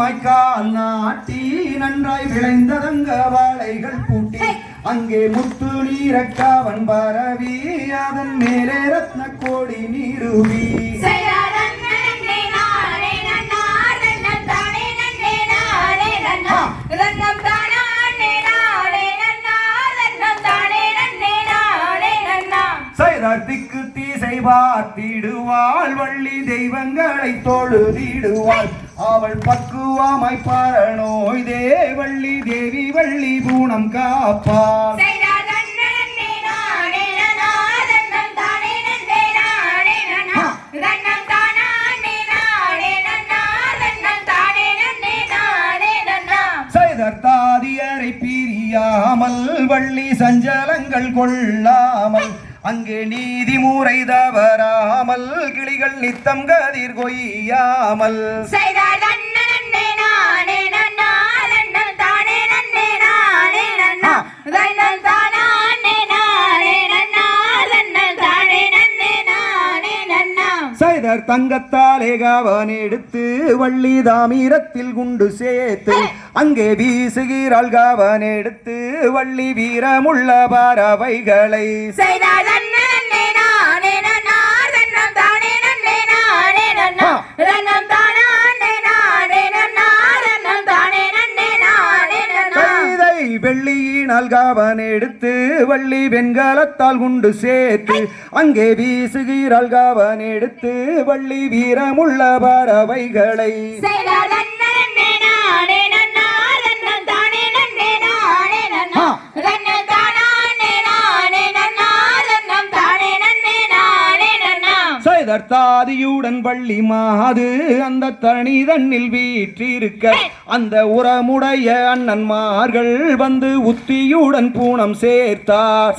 வாய்க்கால் நாட்டி நன்றாய் விளைந்ததங்க வாழைகள் பூட்டி அங்கே முத்து நீரக்காவன் பரவி அதன் மேலே ரத்ன கோடி நீருவி. சைரத்திக்கு தீசை பார்த்திடுவாள் வள்ளி தெய்வங்களை தொழுதிடுவாள் அவள் பக்குவமாய் பரநோய் தேவள்ளி தேவி வள்ளி பூணம் காப்பாள். தாதியரை பிரியாமல் வள்ளி சஞ்சலங்கள் கொள்ளாமல் அங்கே நீதி முறை தவறாமல் கிளிகள் நித்தம் கதிர் கொய்யாமல். செய்தார் சைதர் தங்கத்தாலே கவன் எடுத்து வள்ளி தாமிரத்தில் குண்டு சேர்த்து அங்கே வீசுகிறாள் கவன் எடுத்து வள்ளி வீரமுள்ள பறவைகளை. கைதை வெள்ளியினால் எடுத்து வள்ளி வெண்கலத்தால் குண்டு சேர்த்து அங்கே வீசுகிறாள் காவன் எடுத்து வள்ளி வீரமுள்ள பறவைகளை சைதர் தாதியுடன் மாது அந்த தனி தன்னில் வீற்றிருக்க. அந்த உரமுடைய அண்ணன்மார்கள் வந்து உத்தியுடன் பூணம் சேர்த்தார்.